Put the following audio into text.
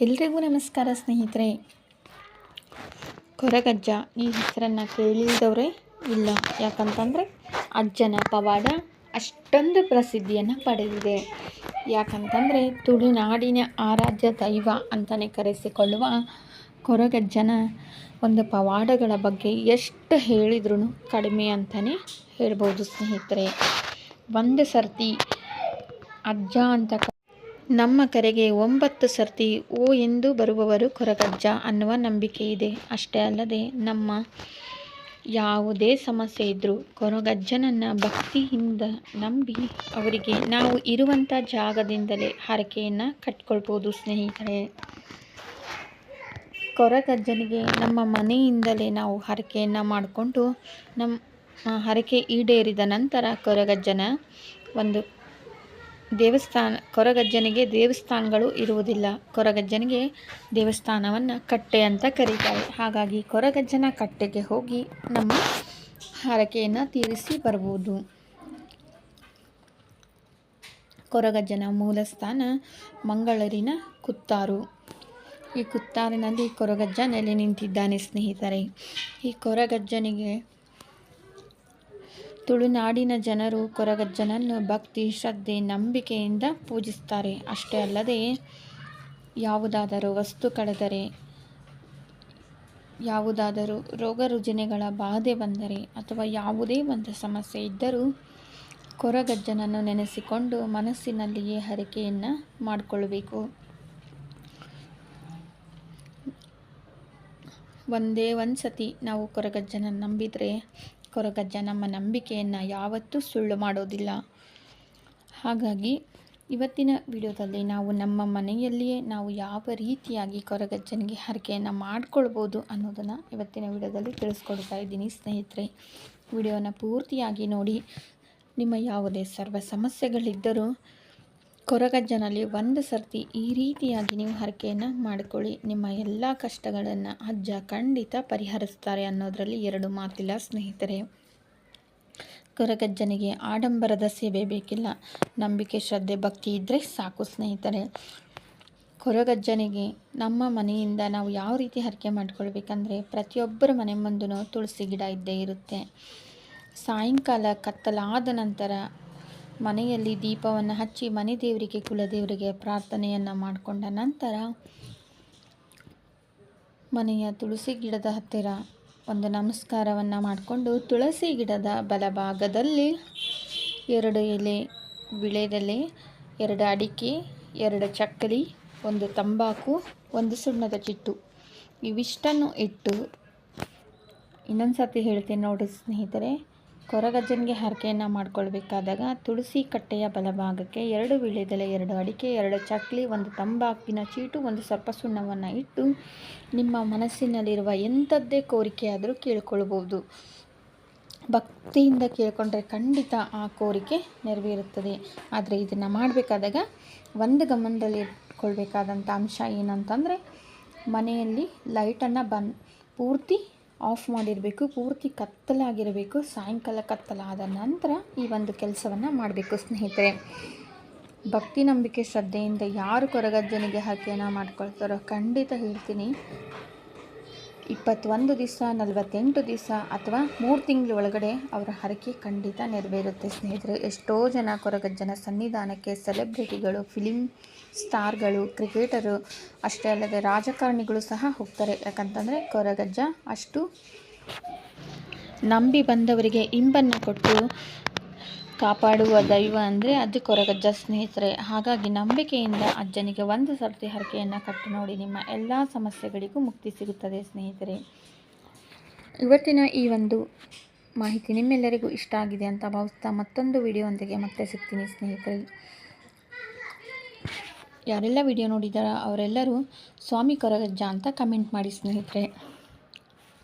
ಎಲ್ರಿಗೂ ನಮಸ್ಕಾರ ಸ್ನೇಹಿತರೆ. ಕೊರಗಜ್ಜ, ಈ ಹೆಸರನ್ನು ಕೇಳಿದವರೇ? ಇಲ್ಲ. ಯಾಕಂತಂದರೆ ಅಜ್ಜನ ಪವಾಡ ಅಷ್ಟೊಂದು ಪ್ರಸಿದ್ಧಿಯನ್ನು ಪಡೆದಿದೆ. ಯಾಕಂತಂದರೆ ತುಳುನಾಡಿನ ಆರಾಧ್ಯ ದೈವ ಅಂತಲೇ ಕರೆಸಿಕೊಳ್ಳುವ ಕೊರಗಜ್ಜನ ಒಂದು ಪವಾಡಗಳ ಬಗ್ಗೆ ಎಷ್ಟು ಹೇಳಿದ್ರೂ ಕಡಿಮೆ ಅಂತಲೇ ಹೇಳ್ಬೋದು ಸ್ನೇಹಿತರೆ. ಒಂದು ಸರ್ತಿ ಅಜ್ಜ ಅಂತ ನಮ್ಮ ಕರೆಗೆ ಒಂಬತ್ತು ಸರ್ತಿ ಓ ಎಂದು ಬರುವವರು ಕೊರಗಜ್ಜ ಅನ್ನುವ ನಂಬಿಕೆ ಇದೆ. ಅಷ್ಟೇ ಅಲ್ಲದೆ ನಮ್ಮ ಯಾವುದೇ ಸಮಸ್ಯೆ ಇದ್ದರೂ ಕೊರಗಜ್ಜನನ್ನು ಭಕ್ತಿಯಿಂದ ನಂಬಿ ಅವರಿಗೆ ನಾವು ಇರುವಂಥ ಜಾಗದಿಂದಲೇ ಹರಕೆಯನ್ನು ಕಟ್ಕೊಳ್ಬೋದು ಸ್ನೇಹಿತರೆ. ಕೊರಗಜ್ಜನಿಗೆ ನಮ್ಮ ಮನೆಯಿಂದಲೇ ನಾವು ಹರಕೆಯನ್ನು ಮಾಡಿಕೊಂಡು ನಮ್ಮ ಹರಕೆ ಈಡೇರಿದ ನಂತರ ಕೊರಗಜ್ಜನ ಒಂದು ದೇವಸ್ಥಾನ, ಕೊರಗಜ್ಜನಿಗೆ ದೇವಸ್ಥಾನಗಳು ಇರುವುದಿಲ್ಲ. ಕೊರಗಜ್ಜನಿಗೆ ದೇವಸ್ಥಾನವನ್ನು ಕಟ್ಟೆ ಅಂತ ಕರೀತಾರೆ. ಹಾಗಾಗಿ ಕೊರಗಜ್ಜನ ಕಟ್ಟೆಗೆ ಹೋಗಿ ನಮ್ಮ ಹರಕೆಯನ್ನು ತೀರಿಸಿ ಬರ್ಬೋದು ಕೊರಗಜ್ಜನ ಮೂಲ ಸ್ಥಾನ ಮಂಗಳೂರಿನ ಕುತ್ತಾರು. ಈ ಕುತ್ತಾರಿನಲ್ಲಿ ಕೊರಗಜ್ಜ ನೆಲೆ ನಿಂತಿದ್ದಾನೆ ಸ್ನೇಹಿತರೆ. ಈ ಕೊರಗಜ್ಜನಿಗೆ ತುಳುನಾಡಿನ ಜನರು ಕೊರಗಜ್ಜನನ್ನು ಭಕ್ತಿ, ಶ್ರದ್ಧೆ, ನಂಬಿಕೆಯಿಂದ ಪೂಜಿಸ್ತಾರೆ ಅಷ್ಟೇ ಅಲ್ಲದೆ, ಯಾವುದಾದರೂ ವಸ್ತು ಕಳೆದರೆ, ಯಾವುದಾದರೂ ರೋಗ ರುಜಿನಗಳ ಬಾಧೆ ಬಂದರೆ ಅಥವಾ ಯಾವುದೇ ಒಂದು ಸಮಸ್ಯೆ ಇದ್ದರೂ ಕೊರಗಜ್ಜನನ್ನು ನೆನೆಸಿಕೊಂಡು ಮನಸ್ಸಿನಲ್ಲಿಯೇ ಹರಕೆಯನ್ನು ಮಾಡಿಕೊಳ್ಳಬೇಕು. ಒಂದೇ ಒಂದು ಸತಿ ನಾವು ಕೊರಗಜ್ಜನ ನಂಬಿದರೆ ಕೊರಗಜ್ಜ ನಮ್ಮ ನಂಬಿಕೆಯನ್ನು ಯಾವತ್ತೂ ಸುಳ್ಳು ಮಾಡೋದಿಲ್ಲ. ಹಾಗಾಗಿ ಇವತ್ತಿನ ವಿಡಿಯೋದಲ್ಲಿ ನಾವು ನಮ್ಮ ಮನೆಯಲ್ಲಿಯೇ ನಾವು ಯಾವ ರೀತಿಯಾಗಿ ಕೊರಗಜ್ಜನಿಗೆ ಹರಕೆಯನ್ನು ಮಾಡಿಕೊಳ್ಬೋದು ಅನ್ನೋದನ್ನು ಇವತ್ತಿನ ವಿಡಿಯೋದಲ್ಲಿ ತಿಳಿಸ್ಕೊಡ್ತಾ ಇದ್ದೀನಿ ಸ್ನೇಹಿತರೆ. ವಿಡಿಯೋನ ಪೂರ್ತಿಯಾಗಿ ನೋಡಿ. ನಿಮ್ಮ ಯಾವುದೇ ಸರ್ವ ಸಮಸ್ಯೆಗಳಿದ್ದರೂ ಕೊರಗಜ್ಜನಲ್ಲಿ ಒಂದು ಸರ್ತಿ ಈ ರೀತಿಯಾಗಿ ನೀವು ಹರಕೆಯನ್ನು ಮಾಡಿಕೊಳ್ಳಿ. ನಿಮ್ಮ ಎಲ್ಲ ಕಷ್ಟಗಳನ್ನು ಅಜ್ಜ ಖಂಡಿತ ಪರಿಹರಿಸ್ತಾರೆ ಅನ್ನೋದರಲ್ಲಿ ಎರಡು ಮಾತಿಲ್ಲ ಸ್ನೇಹಿತರೆ. ಕೊರಗಜ್ಜನಿಗೆ ಆಡಂಬರದ ಸೇವೆ ಬೇಕಿಲ್ಲ. ನಂಬಿಕೆ, ಶ್ರದ್ಧೆ, ಭಕ್ತಿ ಇದ್ದರೆ ಸಾಕು ಸ್ನೇಹಿತರೆ. ಕೊರಗಜ್ಜನಿಗೆ ನಮ್ಮ ಮನೆಯಿಂದ ನಾವು ಯಾವ ರೀತಿ ಹರಕೆ ಮಾಡಿಕೊಳ್ಬೇಕಂದ್ರೆ ಪ್ರತಿಯೊಬ್ಬರ ಮನೆ ಮುಂದೂ ತುಳಸಿ ಗಿಡ ಇದ್ದೇ ಇರುತ್ತೆ. ಸಾಯಂಕಾಲ ಕತ್ತಲಾದ ನಂತರ ಮನೆಯಲ್ಲಿ ದೀಪವನ್ನು ಹಚ್ಚಿ ಮನೆ ದೇವರಿಗೆ, ಕುಲದೇವರಿಗೆ ಪ್ರಾರ್ಥನೆಯನ್ನು ಮಾಡಿಕೊಂಡ ನಂತರ ಮನೆಯ ತುಳಸಿ ಗಿಡದ ಹತ್ತಿರ ಒಂದು ನಮಸ್ಕಾರವನ್ನು ಮಾಡಿಕೊಂಡು ತುಳಸಿ ಗಿಡದ ಬಲಭಾಗದಲ್ಲಿ ಎರಡು ಎಲೆ ವಿಳೆದೆಲೆ, ಎರಡು ಅಡಿಕೆ, ಎರಡು ಚಕ್ಕಲಿ, ಒಂದು ತಂಬಾಕು, ಒಂದು ಸುಣ್ಣದ ಚಿಟ್ಟು ಇವಿಷ್ಟನ್ನು ಇಟ್ಟು ಇನ್ನೊಂದು ಸರ್ತಿ ಹೇಳ್ತೀನಿ ನೋಡಿ ಸ್ನೇಹಿತರೆ. ಕೊರಗಜ್ಜನಿಗೆ ಹರಕೆಯನ್ನು ಮಾಡಿಕೊಳ್ಬೇಕಾದಾಗ ತುಳಸಿ ಕಟ್ಟೆಯ ಬಲಭಾಗಕ್ಕೆ ಎರಡು ವಿಳೆದೆಲೆ, ಎರಡು ಅಡಿಕೆ, ಎರಡು ಚಕ್ಲಿ, ಒಂದು ತಂಬಾಕಿನ ಚೀಟು, ಒಂದು ಸರ್ಪ ಸುಣ್ಣವನ್ನು ಇಟ್ಟು ನಿಮ್ಮ ಮನಸ್ಸಿನಲ್ಲಿರುವ ಎಂಥದ್ದೇ ಕೋರಿಕೆಯಾದರೂ ಕೇಳ್ಕೊಳ್ಬೋದು ಭಕ್ತಿಯಿಂದ ಕೇಳಿಕೊಂಡ್ರೆ ಖಂಡಿತ ಆ ಕೋರಿಕೆ ನೆರವೇರುತ್ತದೆ. ಆದರೆ ಇದನ್ನು ಮಾಡಬೇಕಾದಾಗ ಒಂದು ಗಮನದಲ್ಲಿ ಇಟ್ಕೊಳ್ಬೇಕಾದಂಥ ಅಂಶ ಏನಂತಂದರೆ ಮನೆಯಲ್ಲಿ ಲೈಟನ್ನು ಬಂದ್, ಪೂರ್ತಿ ಆಫ್ ಮಾಡಿರಬೇಕು, ಪೂರ್ತಿ ಕತ್ತಲಾಗಿರಬೇಕು, ಸಾಯಂಕಾಲ ಕತ್ತಲಾದ ನಂತರ ಈ ಒಂದು ಕೆಲಸವನ್ನು ಮಾಡಬೇಕು ಸ್ನೇಹಿತರೆ. ಭಕ್ತಿ ನಂಬಿಕೆ ಶ್ರದ್ಧೆಯಿಂದ ಯಾರು ಕೊರಗಜ್ಜನಿಗೆ ಹರಕೆಯನ್ನು ಮಾಡ್ಕೊಳ್ತಾರೋ ಖಂಡಿತ ಹೇಳ್ತೀನಿ. ಇಪ್ಪತ್ತೊಂದು ದಿವಸ, ನಲವತ್ತೆಂಟು ದಿವಸ ಅಥವಾ ಮೂರು ತಿಂಗಳ ಒಳಗಡೆ ಅವರ ಹರಕೆ ಖಂಡಿತ ನೆರವೇರುತ್ತೆ. ಸ್ನೇಹಿತರೆ, ಎಷ್ಟೋ ಜನ ಕೊರಗಜ್ಜನ ಸನ್ನಿಧಾನಕ್ಕೆ ಸೆಲೆಬ್ರಿಟಿಗಳು ಫಿಲಿಮ್ ಸ್ಟಾರ್ಗಳು, ಕ್ರಿಕೆಟರು, ಅಷ್ಟೇ ಅಲ್ಲದೆ ರಾಜಕಾರಣಿಗಳು ಸಹ ಹೋಗ್ತಾರೆ. ಯಾಕಂತಂದರೆ ಕೊರಗಜ್ಜ ಅಷ್ಟು ನಂಬಿ ಬಂದವರಿಗೆ ಇಂಬನ್ನು ಕೊಟ್ಟು ಕಾಪಾಡುವ ದೈವ ಅಂದರೆ ಅದು ಕೊರಗಜ್ಜ ಸ್ನೇಹಿತರೆ. ಹಾಗಾಗಿ ನಂಬಿಕೆಯಿಂದ ಅಜ್ಜನಿಗೆ ಒಂದು ಸರ್ತಿ ಹರಕೆಯನ್ನು ಕಟ್ಟು ನೋಡಿ ನಿಮ್ಮ ಎಲ್ಲ ಸಮಸ್ಯೆಗಳಿಗೂ ಮುಕ್ತಿ ಸಿಗುತ್ತದೆ ಸ್ನೇಹಿತರೆ. ಇವತ್ತಿನ ಈ ಒಂದು ಮಾಹಿತಿ ನಿಮ್ಮೆಲ್ಲರಿಗೂ ಇಷ್ಟ ಆಗಿದೆ ಅಂತ ಭಾವಿಸ್ತಾ ಮತ್ತೊಂದು ವಿಡಿಯೋಂದಿಗೆ ಮತ್ತೆ ಸಿಗ್ತೀನಿ ಸ್ನೇಹಿತರೆ. ಯಾರೆಲ್ಲ ವಿಡಿಯೋ ನೋಡಿದಾರ ಅವರೆಲ್ಲರೂ ಸ್ವಾಮಿ ಕೊರಗಜ್ಜ ಅಂತ ಕಮೆಂಟ್ ಮಾಡಿ ಸ್ನೇಹಿತರೆ.